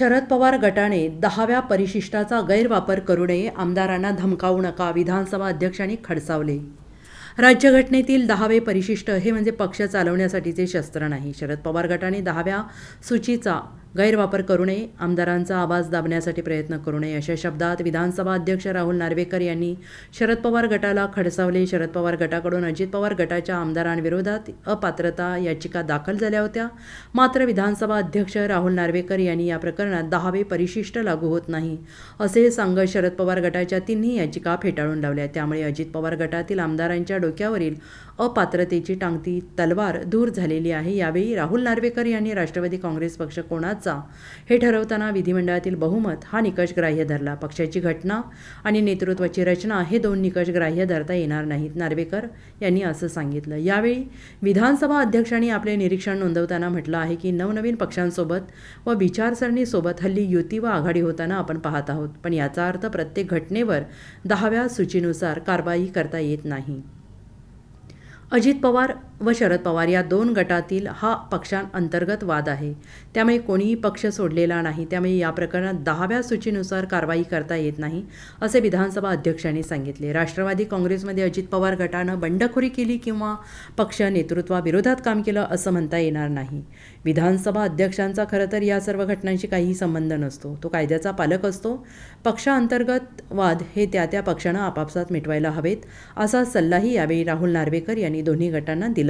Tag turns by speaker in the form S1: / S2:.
S1: शरद पवार गटाने दहाव्या परिशिष्टाचा गैरवापर करू नये आमदारांना धमकावू नका विधानसभा अध्यक्षांनी खडसावले. राज्यघटनेतील दहावे परिशिष्ट हे म्हणजे पक्ष चालवण्यासाठीचे शस्त्र नाही. शरद पवार गटाने दहाव्या सूचीचा गैरवापर करू नये आमदारांचा आवाज दाबण्यासाठी प्रयत्न करू नये अशा शब्दात विधानसभा अध्यक्ष राहुल नार्वेकर यांनी शरद पवार गटाला खडसावले. शरद पवार गटाकडून अजित पवार गटाच्या आमदारांविरोधात अपात्रता याचिका दाखल झाल्या होत्या. मात्र विधानसभा अध्यक्ष राहुल नार्वेकर यांनी या प्रकरणात दहावे परिशिष्ट लागू होत नाही असे सांगत शरद पवार गटाच्या तिन्ही याचिका फेटाळून लावल्या. त्यामुळे अजित पवार गटातील आमदारांच्या डोक्यावरील अपात्रतेची टांगती तलवार दूर झालेली आहे. यावेळी राहुल नार्वेकर यांनी राष्ट्रवादी काँग्रेस पक्ष कोणाचा हे ठरवताना विधिमंडळातील बहुमत हा निकष ग्राह्य धरला. पक्षाची घटना आणि नेतृत्वाची रचना हे दोन निकष ग्राह्य धरता येणार नाहीत नार्वेकर यांनी असं सांगितलं. यावेळी विधानसभा अध्यक्षांनी आपले निरीक्षण नोंदवताना म्हटलं आहे की नवनवीन पक्षांसोबत व विचारसरणीसोबत हल्ली युती व आघाडी होताना आपण पाहत आहोत. पण याचा अर्थ प्रत्येक घटनेवर दहाव्या सूचीनुसार कारवाई करता येत नाही. अजित पवार व शरद पवार या दोन गटातील हा पक्षांअंतर्गत वाद आहे. त्यामुळे कोणीही पक्ष सोडलेला नाही. त्यामुळे या प्रकरणात दहाव्या सूचीनुसार कारवाई करता येत नाही असे विधानसभा अध्यक्षांनी सांगितले. राष्ट्रवादी काँग्रेसमध्ये अजित पवार गटानं बंडखोरी केली किंवा पक्ष नेतृत्वाविरोधात काम केलं असं म्हणता येणार नाही. विधानसभा अध्यक्षांचा खरं तर या सर्व घटनांशी काहीही संबंध नसतो. तो कायद्याचा पालक असतो. पक्षांतर्गत वाद हे त्या त्या पक्षानं आपापसात मिटवायला हवेत असा सल्लाही यावेळी राहुल नार्वेकर यांनी दोन्ही गटांना दिला.